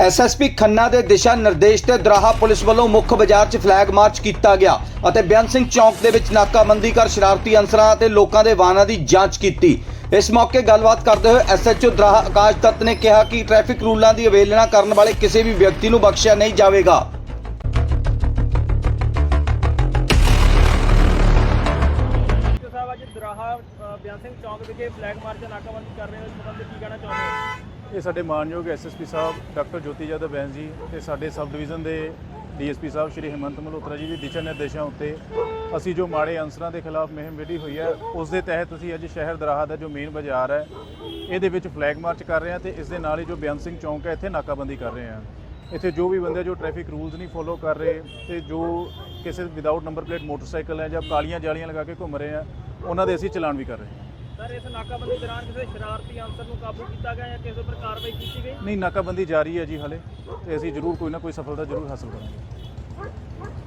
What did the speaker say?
SSP Khanna ਦੇ ਦਿਸ਼ਾ ਨਿਰਦੇਸ਼ ਤੇ ਦਰਾਹਾ ਪੁਲਿਸ ਵੱਲੋਂ ਮੁੱਖ ਬਾਜ਼ਾਰ 'ਚ ਫਲੈਗ ਮਾਰਚ ਕੀਤਾ ਗਿਆ ਅਤੇ ਬਿਆਨ ਸਿੰਘ ਚੌਂਕ ਦੇ ਵਿੱਚ ਨਾਕਾਬੰਦੀ ਕਰ ਸ਼ਰਾਰਤੀ ਅਨਸਰਾਂ ਅਤੇ ਲੋਕਾਂ ਦੇ ਵਾਹਨਾਂ ਦੀ ਜਾਂਚ ਕੀਤੀ। ਇਸ ਮੌਕੇ ਗੱਲਬਾਤ ਕਰਦੇ ਹੋਏ ਐਸਐਚਓ ਦਰਾਹਾ ਆਕਾਸ਼ ਦੱਤ ਨੇ ਕਿਹਾ ਕਿ ਟ੍ਰੈਫਿਕ ਰੂਲਾਂ ਦੀ ਅਵੇਲਣਾ ਕਰਨ ਵਾਲੇ ਕਿਸੇ ਵੀ ਵਿਅਕਤੀ ਨੂੰ ਬਖਸ਼ਿਆ ਨਹੀਂ ਜਾਵੇਗਾ। ਸਾਹਿਬ, ਅੱਜ ਦਰਾਹਾ ਬਿਆਨ ਸਿੰਘ ਚੌਂਕ ਵਿਖੇ ਫਲੈਗ ਮਾਰਚ ਨਾਕਾਬੰਦੀ ਕਰ ਰਹੇ ਹੋ। ਇਸ ਸੰਬੰਧ ਵਿੱਚ ਕੀ ਕਹਿਣਾ ਚਾਹੁੰਦੇ ਹੋ ਇਹ ਸਾਡੇ ਮਾਨਯੋਗ ਐਸਐਸਪੀ ਸਾਹਿਬ, ਡਾਕਟਰ ਜੋਤੀ ਜਾਦਵ ਬੈਂਸ ਜੀ ਤੇ ਸਾਡੇ ਸਬ ਡਿਵੀਜ਼ਨ ਦੇ ਡੀਐਸਪੀ ਸਾਹਿਬ, ਸ਼੍ਰੀ ਹਿਮੰਤ ਮਲਹੋਤਰਾ ਜੀ ਦੇ ਦਿਸ਼ਾ ਨਿਰਦੇਸ਼ਾਂ ਉੱਤੇ ਅਸੀਂ ਜੋ ਮਾੜੇ ਅਨਸਰਾਂ ਦੇ ਖਿਲਾਫ ਮੁਹਿੰਮ ਵਿੱਢੀ ਹੋਈ ਹੈ, ਉਸ ਦੇ ਤਹਿਤ ਅਸੀਂ ਅੱਜ ਸ਼ਹਿਰ ਦਰਾਹਾ ਦਾ ਜੋ ਮੇਨ ਬਾਜ਼ਾਰ ਹੈ, ਇਹਦੇ ਵਿੱਚ ਫਲੈਗ ਮਾਰਚ ਕਰ ਰਹੇ ਹਾਂ ਤੇ ਇਸ ਦੇ ਨਾਲ ਹੀ ਜੋ ਬਿਆਨ ਸਿੰਘ ਚੌਂਕ ਹੈ, ਇੱਥੇ ਨਾਕਾਬੰਦੀ ਕਰ ਰਹੇ ਹਾਂ। ਇੱਥੇ ਜੋ ਵੀ ਬੰਦੇ ਜੋ ਟ੍ਰੈਫਿਕ ਰੂਲਸ ਨਹੀਂ ਫੋਲੋ ਕਰ ਰਹੇ ਤੇ ਜੋ ਕਿਸੇ ਵਿਦਆਊਟ ਨੰਬਰ ਪਲੇਟ ਮੋਟਰਸਾਈਕਲ ਹੈ ਜਾਂ ਕਾਲੀਆਂ ਜਾਲੀਆਂ ਲਗਾ ਕੇ ਘੁੰਮ ਰਹੇ ਆ, ਉਹਨਾਂ ਦੇ ਅਸੀਂ ਚਲਾਨ ਵੀ ਕਰ ਰਹੇ ਹਾਂ। ਸਰ, ਇਸ ਨਾਕਾਬੰਦੀ ਦੌਰਾਨ ਕਿਸੇ ਸ਼ਰਾਰਤੀ ਅਨਸਰ ਨੂੰ ਕਾਬੂ ਕੀਤਾ ਗਿਆ ਜਾਂ ਕਿਸੇ ਉੱਪਰ ਕਾਰਵਾਈ ਕੀਤੀ ਗਈ? ਨਹੀਂ, ਨਾਕਾਬੰਦੀ ਜਾਰੀ ਹੈ ਜੀ ਹਲੇ ਤੇ ਅਸੀਂ ਜ਼ਰੂਰ ਕੋਈ ਨਾ ਕੋਈ ਸਫਲਤਾ ਜ਼ਰੂਰ ਹਾਸਲ ਕਰਾਂਗੇ।